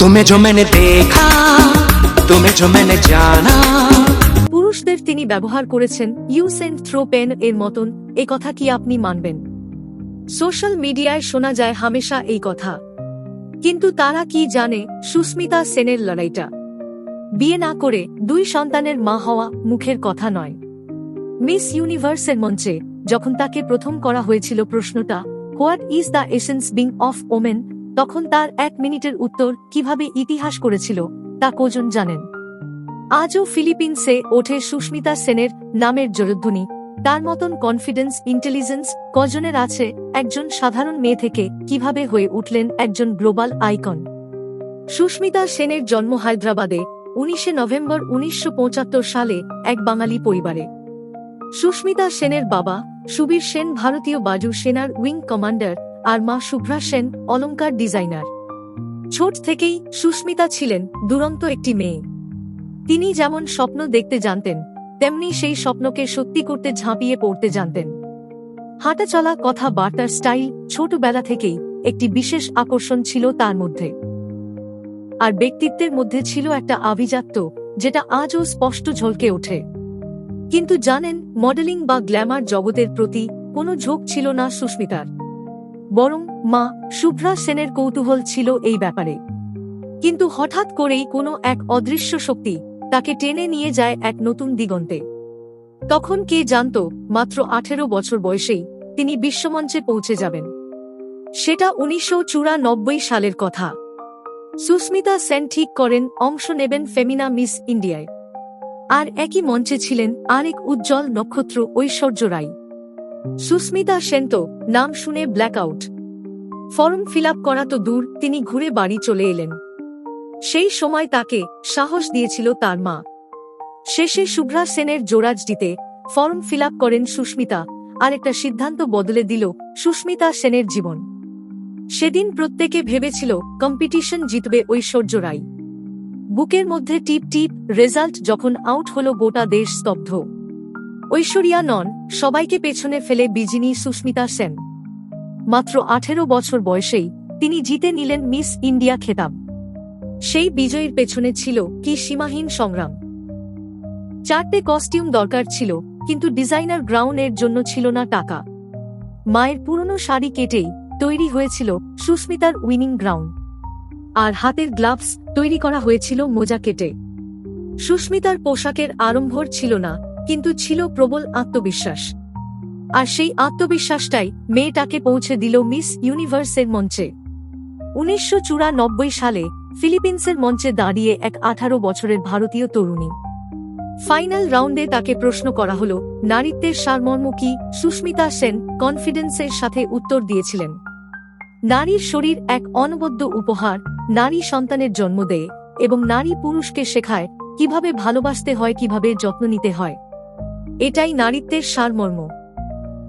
तुम्हें जो मैंने देखा तुम्हें जो मैंने जाना পুরুষদের তিনি ব্যবহার করেছেন ইউস এন্ড থ্রো পেন এর মতন এ কথা কি আপনি মানবেন সোশ্যাল মিডিয়ায় শোনা যায় হামেশা এই কথা কিন্তু তারা কি জানে সুস্মিতা সেনের লড়াইটা বিয়ে না করে দুই সন্তানের মা হওয়া মুখের কথা নয় মিস ইউনিভার্সের মঞ্চে যখন তাকে প্রথম করা হয়েছিল প্রশ্নটা what is the essence being of women তখন তার এক মিনিটের উত্তর কীভাবে ইতিহাস করেছিল, তা কজন জানেন। আজও ফিলিপিন্সে ওঠে সুস্মিতা সেনের নামের জোরধ্বনি তার মতন কনফিডেন্স ইন্টেলিজেন্স কজনের আছে একজন সাধারণ মেয়ে থেকে কীভাবে হয়ে উঠলেন একজন গ্লোবাল আইকন সুস্মিতা সেনের জন্ম হায়দ্রাবাদে, উনিশে নভেম্বর উনিশশো পঁচাত্তর সালে এক বাঙালি পরিবারে। সুস্মিতা সেনের বাবা, সুবীর সেন ভারতীয় বাজু সেনার উইং কমান্ডার আর মা শুভ্রা সেন অলংকার ডিজাইনার। ছোট থেকেই সুস্মিতা ছিলেন দুরন্ত একটি মেয়ে। তিনি যেমন স্বপ্ন দেখতে জানতেন, তেমনি সেই স্বপ্নকে সত্যি করতে ঝাঁপিয়ে পড়তে জানতেন। হাঁটা চলা কথা বার্তার স্টাইল ছোটবেলা থেকেই একটি বিশেষ আকর্ষণ ছিল তার মধ্যে। আর ব্যক্তিত্বের মধ্যে ছিল একটা আভিজাত্য, যেটা আজও স্পষ্ট ঝলকে ওঠে। কিন্তু জানেন, মডেলিং বা গ্ল্যামার জগতের প্রতি কোনো ঝোঁক ছিল না সুস্মিতার। বরং মা শুভ্রা সেনের কৌতূহল ছিল এই ব্যাপারে। কিন্তু হঠাৎ করেই কোনো এক অদৃশ্য শক্তি তাকে টেনে নিয়ে যায় এক নতুন দিগন্তে। তখন কে জানত মাত্র আঠেরো বছর বয়সেই তিনি বিশ্বমঞ্চে পৌঁছে যাবেন। সেটা উনিশশো চুরানব্বই সালের কথা। সুস্মিতা সেন ঠিক করেন অংশ নেবেন ফেমিনা মিস ইন্ডিয়ায়। আর একই মঞ্চে ছিলেন আরেক উজ্জ্বল নক্ষত্র ঐশ্বর্য রায় সুস্মিতা সেন তো নাম শুনে ব্ল্যাকআউট ফর্ম ফিল আপ করা তো দূর, তিনি ঘুরে বাড়ি চলে এলেন। সেই সময় তাকে সাহস দিয়েছিল তার মা। শেষে শুভ্রা সেনের জোরাজ দিতে ফর্ম ফিল আপ করেন সুস্মিতা, আর একটা সিদ্ধান্ত বদলে দিল সুস্মিতা সেনের জীবন। সেদিন প্রত্যেকে ভেবেছিল কম্পিটিশন জিতবে ঐশ্বর্য রায় বুকের মধ্যে টিপ টিপ রেজাল্ট যখন আউট হলো গোটা দেশ স্তব্ধ। ঐশ্বরিয়া নন, সবাইকে পেছনে ফেলে বিজিনী সুস্মিতা সেন। মাত্র আঠেরো বছর বয়সেই তিনি জিতে নিলেন মিস ইন্ডিয়া খেতাব। সেই বিজয়ীর পেছনে ছিল কি সীমাহীন সংগ্রাম। চারটে কস্টিউম দরকার ছিল, কিন্তু ডিজাইনার গ্রাউন্ডের জন্য ছিল না টাকা। মায়ের পুরনো শাড়ি কেটেই তৈরি হয়েছিল সুস্মিতার উইনিং গ্রাউন্ড। আর হাতের গ্লাভস তৈরি করা হয়েছিল মোজা কেটে। সুস্মিতার পোশাকের আড়ম্বর ছিল না কিন্তু ছিল প্রবল আত্মবিশ্বাস। আর সেই আত্মবিশ্বাসটাই মেয়েটাকে পৌঁছে দিল মিস ইউনিভার্সের মঞ্চে। উনিশশো চুরানব্বই সালে ফিলিপিন্সের মঞ্চে দাঁড়িয়ে এক আঠারো বছরের ভারতীয় তরুণী। ফাইনাল রাউন্ডে তাকে প্রশ্ন করা হল, নারীত্বের সারমর্ম কি? সুস্মিতা সেন কনফিডেন্সের সাথে উত্তর দিয়েছিলেন। নারীর শরীর এক অনবদ্য উপহার, নারী সন্তানের জন্ম দেয় এবং নারী পুরুষকে শেখায় কীভাবে ভালোবাসতে হয়, কীভাবে যত্ন নিতে হয়। এটাই নারীত্বের সারমর্ম।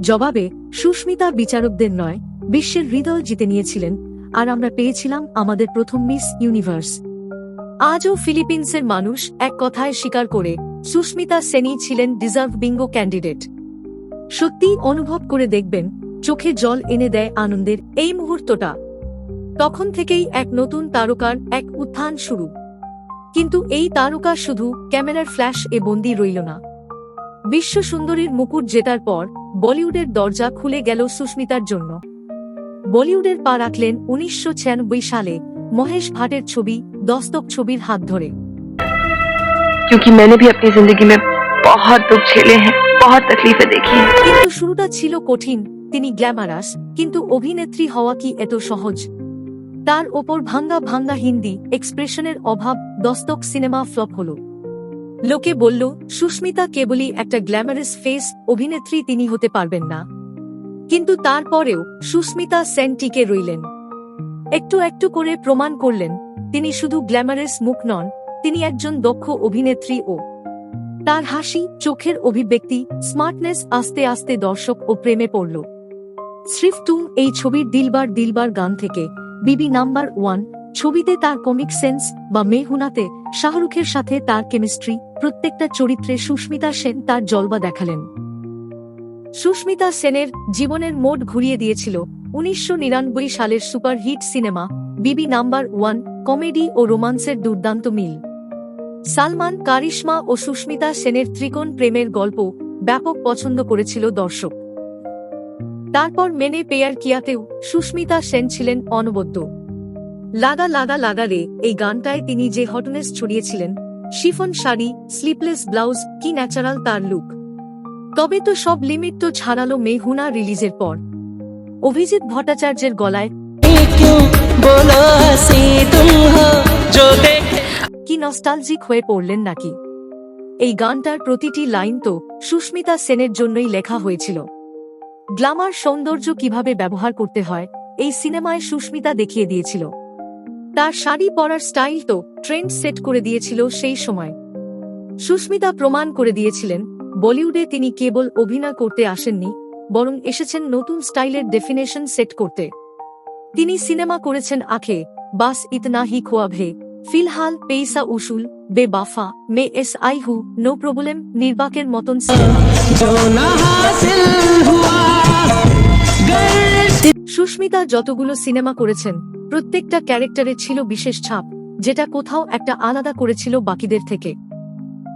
জবাবে, সুস্মিতা বিচারকদের নয়, বিশ্বের হৃদয় জিতে নিয়েছিলেন, আর আমরা পেয়েছিলাম আমাদের প্রথম মিস ইউনিভার্স। আজও ফিলিপিন্সের মানুষ এক কথায় স্বীকার করে, সুস্মিতা সেনি ছিলেন ডিজার্ভ বিঙ্গো ক্যান্ডিডেট। সত্যিই অনুভব করে দেখবেন, চোখে জল এনে দেয় আনন্দের এই মুহূর্তটা। তখন থেকেই এক নতুন তারকার এক উত্থান শুরু। কিন্তু এই তারকা শুধু ক্যামেরার ফ্ল্যাশ এ বন্দি রইল না। বিশ্ব সুন্দরীর মুকুট জেতার পর বলিউডের দরজা খুলে গেল সুস্মিতার জন্য বলিউডের পা রাখলেন উনিশশো সালে মহেশ ভাটের ছবি দস্তক ছবির হাত ধরে क्योंकि मैंने भी अपनी जिंदगी में बहुत दुख झेले हैं बहुत तकलीफें देखी हैं কিন্তু শুরুটা ছিল কঠিন তিনি গ্ল্যামারাস কিন্তু অভিনেত্রী হওয়া কি এত সহজ তার ওপর ভাঙ্গা ভাঙ্গা হিন্দি এক্সপ্রেশনের অভাব দস্তক সিনেমা ফ্লপ হল লোকে বলল, সুস্মিতা কেবলই একটা গ্ল্যামারাস ফেস, অভিনেত্রী তিনি হতে পারবেন না। কিন্তু তারপরেও সুস্মিতা সেন টিকে রইলেন। একটু একটু করে প্রমাণ করলেন, তিনি শুধু গ্ল্যামারাস মুখ নন, তিনি একজন দক্ষ অভিনেত্রী ও তার হাসি, চোখের অভিব্যক্তি, স্মার্টনেস আস্তে আস্তে দর্শক ও প্রেমে পড়ল। শ্রিফটুম এই ছবির দিলবার দিলবার গান থেকে, বিবি নাম্বার ওয়ান, ছবিতে তার কমিক সেন্স বা মেহুনাতে শাহরুখের সাথে তার কেমিস্ট্রি প্রত্যেকটা চরিত্রে সুস্মিতা সেন তার জলবা দেখালেন। সুস্মিতা সেনের জীবনের মোড ঘুরিয়ে দিয়েছিল উনিশশো নিরানব্বই সালের superhit cinema Biwi number one, comedy ও রোমান্সের দুর্দান্ত মিল। সালমান কারিশ্মা ও সুস্মিতা সেনের ত্রিকোণ প্রেমের গল্প ব্যাপক পছন্দ করেছিল দর্শক। তারপর মেনে পেয়ার কিয়াতেও সুস্মিতা সেন ছিলেন অনবদ্য। লাগা লাগা লাগা রে, এই গানটায় তিনি যে হটনেস ছড়িয়েছিলেন শিফন শাড়ি স্লিপলেস ব্লাউজ কি ন্যাচারাল তার লুক তবে তো সব লিমিট তো ছাড়ালো মেহুনা রিলিজের পর। অভিজিৎ ভট্টাচার্যের গলায় কি নস্টালজিক হয়ে পড়লেন নাকি? এই গানটার প্রতিটি লাইন তো সুস্মিতা সেনের জন্যই লেখা হয়েছিল। গ্লামার সৌন্দর্য কীভাবে ব্যবহার করতে হয় এই সিনেমায় সুস্মিতা দেখিয়ে দিয়েছিল। তার শাড়ি পরার স্টাইল তো ট্রেন্ড সেট করে দিয়েছিল সেই সময়। সুস্মিতা প্রমাণ করে দিয়েছিলেন, বলিউডে তিনি কেবল অভিনয় করতে আসেননি, বরং এসেছেন নতুন স্টাইলের ডেফিনেশন সেট করতে। তিনি সিনেমা করেছেন আখে, বাস ইতনা হি খোয়াভে ফিলহাল পেইসা উসুল, বে বাফা, মে S I who, no problem, নির্বাকের মতন সুস্মিতা যতগুলো সিনেমা করেছেন প্রত্যেকটা ক্যারেক্টারে ছিল বিশেষ ছাপ, যেটা কোথাও একটা আলাদা করেছিল বাকিদের থেকে।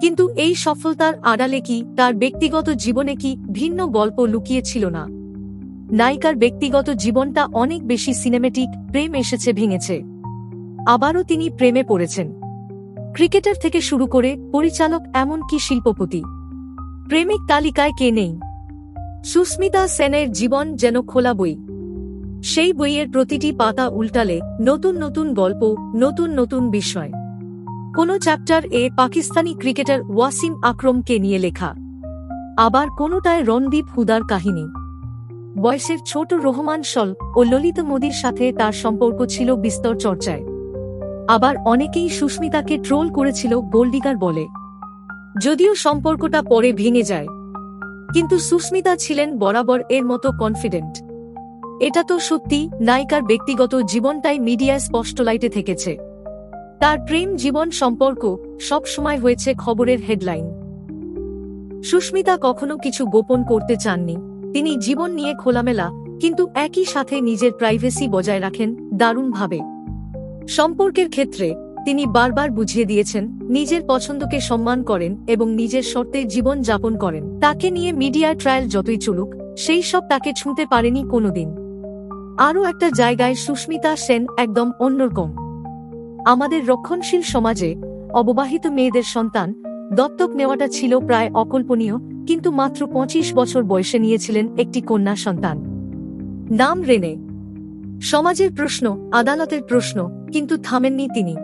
কিন্তু এই সফলতার আড়ালে কি, তার ব্যক্তিগত জীবনে কি ভিন্ন গল্প লুকিয়ে ছিল না? নায়িকার ব্যক্তিগত জীবনটা অনেক বেশি সিনেমেটিক প্রেম এসেছে, ভেঙেছে। আবারও তিনি প্রেমে পড়েছেন। ক্রিকেটার থেকে শুরু করে পরিচালক, এমনকি শিল্পপতি। প্রেমিক তালিকায় কে নেই? সুস্মিতা সেনের জীবন যেন খোলা বই। সেই বইয়ের প্রতিটি পাতা উল্টালে নতুন নতুন গল্প, নতুন নতুন বিষয়। কোন চ্যাপ্টার এ পাকিস্তানি ক্রিকেটার ওয়াসিম আকরমকে নিয়ে লেখা। আবার কোনোটায় রণদীপ হুদার কাহিনী। বয়সের ছোট রহমান সল ও ললিত মোদির সাথে তার সম্পর্ক ছিল বিস্তর চর্চায়। আবার অনেকেই সুস্মিতাকে ট্রোল করেছিল গোল্ডিগার বলে। যদিও সম্পর্কটা পরে ভেঙে যায়। কিন্তু সুস্মিতা ছিলেন বরাবর এর মতো কনফিডেন্ট। এটা তো সত্যি, নায়িকার ব্যক্তিগত জীবনটাই মিডিয়ায় স্পষ্ট লাইটে থেকেছে। তার প্রেম জীবন সম্পর্ক সব সময় হয়েছে খবরের হেডলাইন। সুস্মিতা কখনো কিছু গোপন করতে চাননি। তিনি জীবন নিয়ে খোলামেলা, কিন্তু একই সাথে নিজের প্রাইভেসি বজায় রাখেন দারুণভাবে। সম্পর্কের ক্ষেত্রে, তিনি বারবার বুঝিয়ে দিয়েছেন, নিজের পছন্দকে সম্মান করেন এবং নিজের শর্তে জীবন যাপন করেন। তাকে নিয়ে মিডিয়া ট্রায়াল যতই চলুক, সেই সব তাকে ছুঁতে পারেনি কোনোদিন। আরও একটা জায়গায় সুস্মিতা সেন একদম অন্যরকম। আমাদের রক্ষণশীল সমাজে অববাহিত মেয়েদের সন্তান দত্তক নেওয়াটা ছিল প্রায় অকল্পনীয়, কিন্তু মাত্র পঁচিশ বছর বয়সে নিয়েছিলেন একটি কন্যা সন্তান। নাম রেনে। সমাজের প্রশ্ন, আদালতের প্রশ্ন, কিন্তু থামেননি তিনি।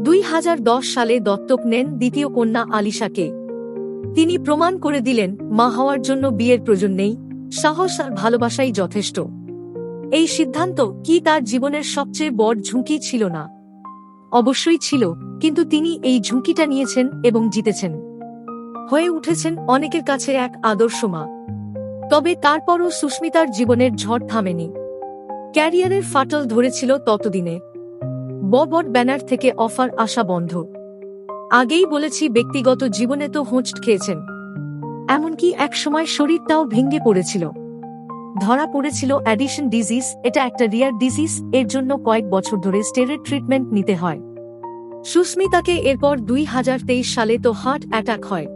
দুই হাজার দশ সালে দত্তক নেন দ্বিতীয় কন্যা আলিশাকে। তিনি প্রমাণ করে দিলেন, মা হওয়ার জন্য বিয়ের প্রয়োজন নেই, সাহস আর ভালোবাসাই যথেষ্ট। এই সিদ্ধান্ত কি তার জীবনের সবচেয়ে বড় ঝুঁকি ছিল না? অবশ্যই ছিল, কিন্তু তিনি এই ঝুঁকিটা নিয়েছেন এবং জিতেছেন। হয়ে উঠেছেন অনেকের কাছে এক আদর্শ মা। তবে তারপরও সুস্মিতার জীবনের ঝড় থামেনি। ক্যারিয়ারের ফাটল ধরেছিল ততদিনে। ববট ব্যানার থেকে অফার আসা বন্ধ। আগেই বলেছি ব্যক্তিগত জীবনে তো হোঁচট খেয়েছেন। এমনকি একসময় শরীরটাও ভেঙে পড়েছিল। ধরা পড়েছিল অ্যাডিশন ডিজিজ এটা একটা রিয়ার ডিজিজ এর জন্য কয়েক বছর ধরে স্টেরয়েড ট্রিটমেন্ট নিতে হয়। সুস্মিতাকে এরপর দুই হাজার তেইশ সালে তো হার্ট অ্যাটাক হয়।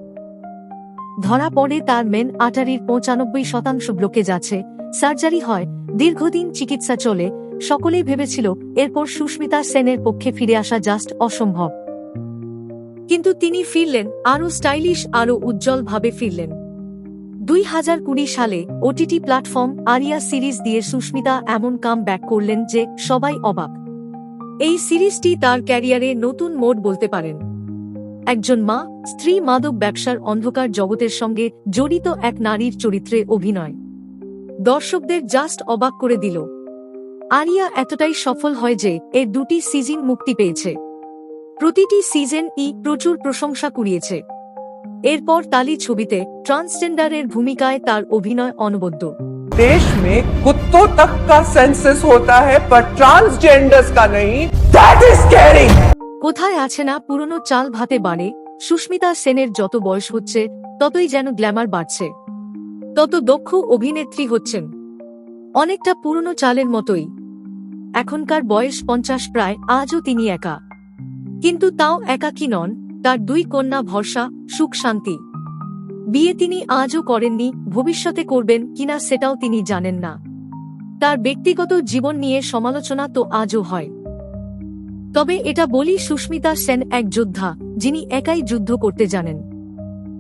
ধরা পড়ে তার মেন আটারির পঁচানব্বই শতাংশ ব্লকেজ যাচ্ছে সার্জারি হয়, দীর্ঘদিন চিকিৎসা চলে, সকলেই ভেবেছিল এরপর সুস্মিতা সেনের পক্ষে ফিরে আসা জাস্ট অসম্ভব। কিন্তু তিনি ফিরলেন, আরও স্টাইলিশ আরও উজ্জ্বলভাবে ফিরলেন। দুই হাজার কুড়ি সালে ওটিটি প্ল্যাটফর্ম আরিয়া সিরিজ দিয়ে সুস্মিতা এমন কাম ব্যাক করলেন যে সবাই অবাক। এই সিরিজটি তার ক্যারিয়ারে নতুন মোড বলতে পারেন। একজন মা, স্ত্রী মাদক ব্যবসার অন্ধকার জগতের সঙ্গে জড়িত এক নারীর চরিত্রে অভিনয়। দর্শকদের জাস্ট অবাক করে দিল। আরিয়া এতটাই সফল হয় যে এর দুটি সিজন মুক্তি পেয়েছে। প্রতিটি সিজন ই প্রচুর প্রশংসা কুড়িয়েছে। এরপর তালি ছবিতে ট্রান্সজেন্ডারের ভূমিকায় তার অভিনয় অনবদ্য देश में कुत्तों तक का सेंसस होता है पर ट्रांसजेंडर्स का नहीं दैट इज स्कैरी কোথায় আছে না পুরনো চাল ভাতে বাড়ে সুস্মিতা সেনের যত বয়স হচ্ছে ততই যেন গ্ল্যামার বাড়ছে তত দক্ষ অভিনেত্রী হচ্ছেন অনেকটা পুরনো চালের মতোই এখনকার বয়স পঞ্চাশ প্রায় আজও তিনি একা কিন্তু তাও একাকী নন তার দুই কন্যা ভরসা, সুখ, শান্তি। বিয়ে তিনি আজও করেননি, ভবিষ্যতে করবেন কিনা সেটাও তিনি জানেন না। তার ব্যক্তিগত জীবন নিয়ে সমালোচনা তো আজও হয়। তবে এটা বলি সুস্মিতা সেন এক যোদ্ধা, যিনি একাই যুদ্ধ করতে জানেন।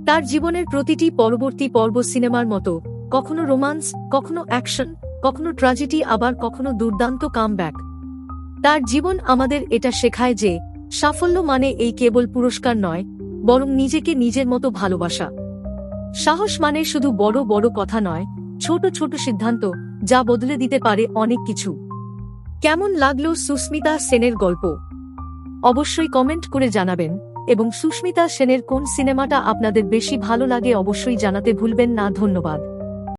তার জীবনের প্রতিটি পরবর্তী পর্ব সিনেমার মতো, কখনো রোমান্স, কখনো অ্যাকশন, কখনো ট্র্যাজেডি, আবার কখনো দুর্দান্ত কামব্যাক। তার জীবন আমাদের এটা শেখায় যে সাফল্য মানে এই কেবল পুরস্কার নয়, বরং নিজেকে নিজের মতো ভালোবাসা। সাহস মানে শুধু বড় বড় কথা নয়, ছোট ছোট সিদ্ধান্ত যা বদলে দিতে পারে অনেক কিছু। কেমন লাগল সুস্মিতা সেনের গল্প? অবশ্যই কমেন্ট করে জানাবেন, এবং সুস্মিতা সেনের কোন সিনেমাটা আপনাদের বেশি ভালো লাগে অবশ্যই জানাতে ভুলবেন না, ধন্যবাদ।